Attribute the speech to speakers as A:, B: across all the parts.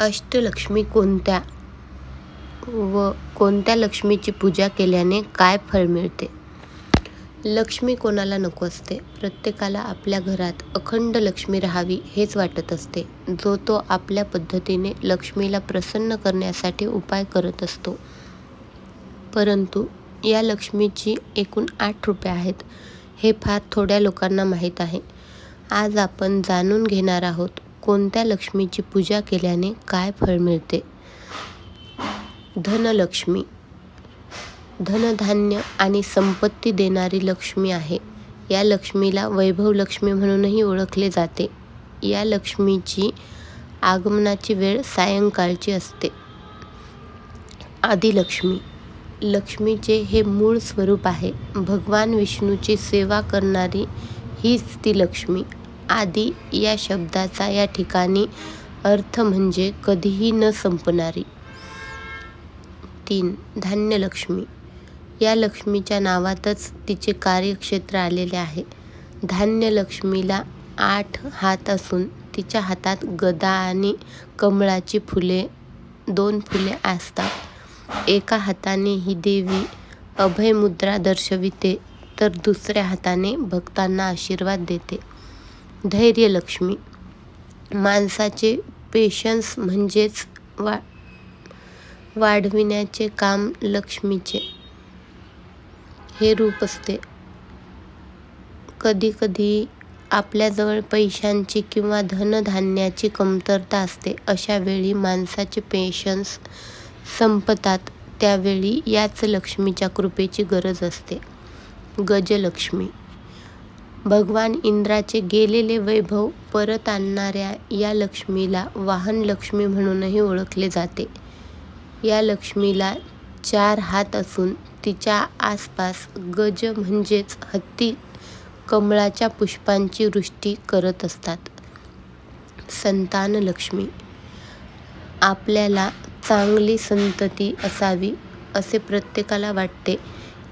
A: अष्टलक्ष्मी कोणत्या व कोणत्या लक्ष्मीची पूजा केल्याने काय फळ मिळते? लक्ष्मी कोणाला नको असते? प्रत्येकाला आपल्या घरात अखंड लक्ष्मी राहावी हेच वाटत असते. जो तो आपल्या पद्धतीने लक्ष्मीला प्रसन्न करण्यासाठी उपाय करत असतो. परंतु या लक्ष्मीची एकूण आठ रुपये आहेत हे फार थोड्या लोकांना माहीत आहे. आज आपण जाणून घेणार आहोत कोणत्या लक्ष्मीची पूजा केल्याने काय फळ मिळते? धनलक्ष्मी. धनधान्य आणि संपत्ती देणारी लक्ष्मी आहे. या लक्ष्मीला वैभव लक्ष्मी म्हणूनही ओळखले जाते. या लक्ष्मीची आगमनाची वेळ सायंकाळची असते. आदिलक्ष्मी. लक्ष्मीचे हे मूळ स्वरूप आहे. भगवान विष्णूची सेवा करणारी हीच ती लक्ष्मी. आदी या शब्दाचा या ठिकाणी अर्थ म्हणजे कधीही न संपणारी. तीन धान्यलक्ष्मी. या लक्ष्मीच्या नावातच तिचे कार्यक्षेत्र आलेले आहे. धान्यलक्ष्मीला आठ हात असून तिच्या हातात गदा आणि कमळाची फुले दोन फुले असतात. एका हाताने ही देवी अभयमुद्रा दर्शविते तर दुसऱ्या हाताने भक्तांना आशीर्वाद देते. धैर्यलक्ष्मी. माणसाचे पेशन्स म्हणजेच वा वाढविण्याचे काम लक्ष्मीचे. हे रूप असते. कधीकधी आपल्याजवळ पैशांची किंवा धनधान्याची कमतरता असते. अशा वेळी माणसाचे पेशन्स संपतात. त्यावेळी याच लक्ष्मीच्या कृपेची गरज असते. गजलक्ष्मी. भगवान इंद्राचे गेलेले वैभव परत आणणाऱ्या या लक्ष्मीला वाहन लक्ष्मी म्हणूनही ओळखले जाते. या लक्ष्मीला चार हात असून तिच्या आसपास गज म्हणजेच हत्ती कमळाच्या पुष्पांची वृष्टी करत असतात. संतानलक्ष्मी आपल्याला चांगली संतती असावी असे प्रत्येकाला वाटते.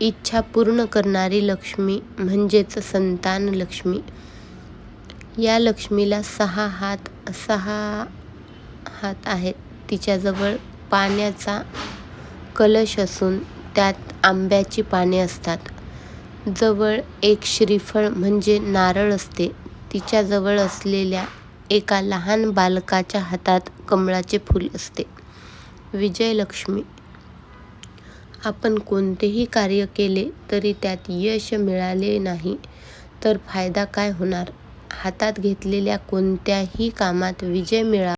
A: इच्छा पूर्ण करणारी लक्ष्मी म्हणजेच संतान लक्ष्मी. या लक्ष्मीला सहा हात सहा हात आहेत. तिच्याजवळ पाण्याचा कलश असून त्यात आंब्याची पाने असतात. जवळ एक श्रीफळ म्हणजे नारळ असते. तिच्याजवळ असलेल्या एका लहान बालकाच्या हातात कमळाचे फूल असते. विजयलक्ष्मी आपण कोणतेही कार्य केले तरी त्यात यश मिळाले नाही तर फायदा काय होणार? हातात घेतलेल्या कोणत्याही कामात विजय मिळा